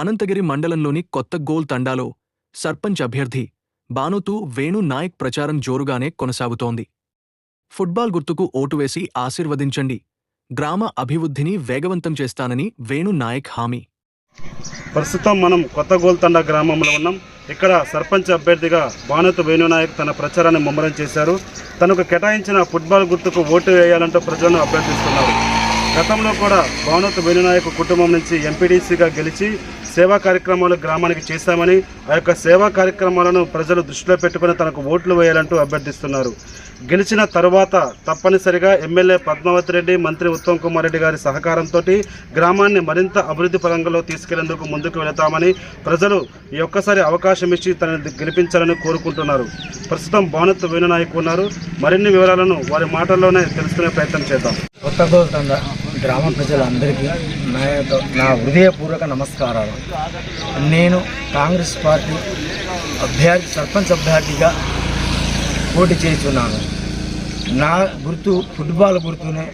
అనంతగిరి మండలంలోని కొత్త గోల్ తండాలో సర్పంచ్ అభ్యర్థి బానుతూ వేణు నాయక్ ప్రచారం జోరుగానే కొనసాగుతోంది. ఫుట్బాల్ గుర్తుకు ఓటు వేసి ఆశీర్వదించండి. గ్రామ అభివృద్ధిని వేగవంతం చేస్తానని వేణు నాయక్ హామీ. ప్రస్తుతం మనం కొత్త గోల్తండ గ్రామంలో ఉన్నాం. ఇక్కడ సర్పంచ్ అభ్యర్థిగా భానుత వేణునాయక్ తన ప్రచారాన్ని ముమ్మరం చేశారు. తనకు కేటాయించిన ఫుట్బాల్ గుర్తుకు ఓటు వేయాలంటూ ప్రజలను అభ్యర్థిస్తున్నారు. గతంలో కూడా భవనత్ వేణునాయక్ కుటుంబం నుంచి ఎంపీడీసీగా గెలిచి సేవా కార్యక్రమాలు గ్రామానికి చేశామని ఆ యొక్క సేవా కార్యక్రమాలను ప్రజలు దృష్టిలో పెట్టుకుని తనకు ఓట్లు వేయాలంటూ అభ్యర్థిస్తున్నారు. గెలిచిన తరువాత తప్పనిసరిగా ఎమ్మెల్యే పద్మావతి రెడ్డి మంత్రి ఉత్తమ్ కుమార్ రెడ్డి గారి సహకారంతో గ్రామాన్ని మరింత అభివృద్ధి పరంగా తీసుకెళ్ళేందుకు ముందుకు వెళతామని ప్రజలు ఈ ఒక్కసారి అవకాశం ఇచ్చి తనని గెలిపించాలని కోరుకుంటున్నారు. ప్రస్తుతం భానుత్ వేణునాయక్ ఉన్నారు. మరిన్ని వివరాలను వారి మాటల్లోనే తెలుసుకునే ప్రయత్నం చేద్దాం. కొత్త గ్రామ ప్రజలందరికీ నా యొక్క నా హృదయపూర్వక నమస్కారాలు. నేను కాంగ్రెస్ పార్టీ అభ్యర్థి సర్పంచ్ అభ్యర్థిగా పోటీ చేస్తున్నాను. నా గుర్తు ఫుట్బాల్ గుర్తునే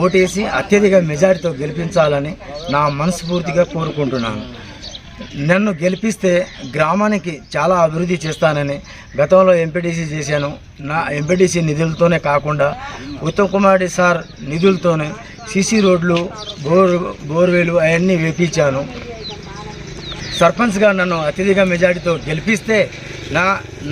ఓటేసి అత్యధిక మెజారిటీతో గెలిపించాలని నా మనస్ఫూర్తిగా కోరుకుంటున్నాను. నన్ను గెలిపిస్తే గ్రామానికి చాలా అభివృద్ధి చేస్తానని గతంలో ఎంపీటీసీ చేశాను. నా ఎంపీటీసీ నిధులతోనే కాకుండా ఉత్తమ్ కుమార్ సార్ నిధులతోనే సీసీ రోడ్లు బోర్ బోర్వేలు అవన్నీ వేపించాను. సర్పంచ్గా నన్ను అత్యధిక మెజారిటీతో గెలిపిస్తే నా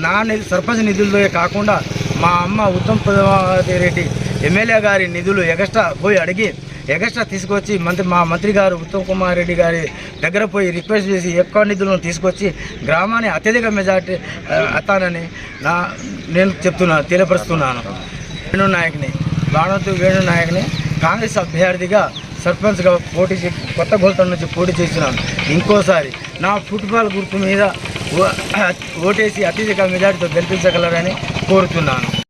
నా సర్పంచ్ నిధులతో కాకుండా మా అమ్మ ఉత్తమ్ పద్మావతి రెడ్డి ఎమ్మెల్యే గారి నిధులు ఎగస్ట్రా పోయి అడిగి ఎగస్ట్రా తీసుకొచ్చి మంత్రి మా మంత్రి గారు ఉత్తమ్ కుమార్ రెడ్డి గారి దగ్గర పోయి రిక్వెస్ట్ చేసి ఎక్కువ నిధులను తీసుకొచ్చి గ్రామాన్ని అత్యధిక మెజారిటీ అత్తానని నా నేను చెప్తున్నాను తెలియపరుస్తున్నాను. వేణు నాయక్ని బాణోతు వేణు నాయక్ని కాంగ్రెస్ అభ్యర్థిగా సర్పంచ్గా పోటీ చే కొత్త గోల్తం నుంచి పోటీ చేస్తున్నాను. ఇంకోసారి నా ఫుట్బాల్ గుర్తు మీద ఓటేసి అత్యధిక మెజార్టీతో గెలిపించగలరని కోరుతున్నాను.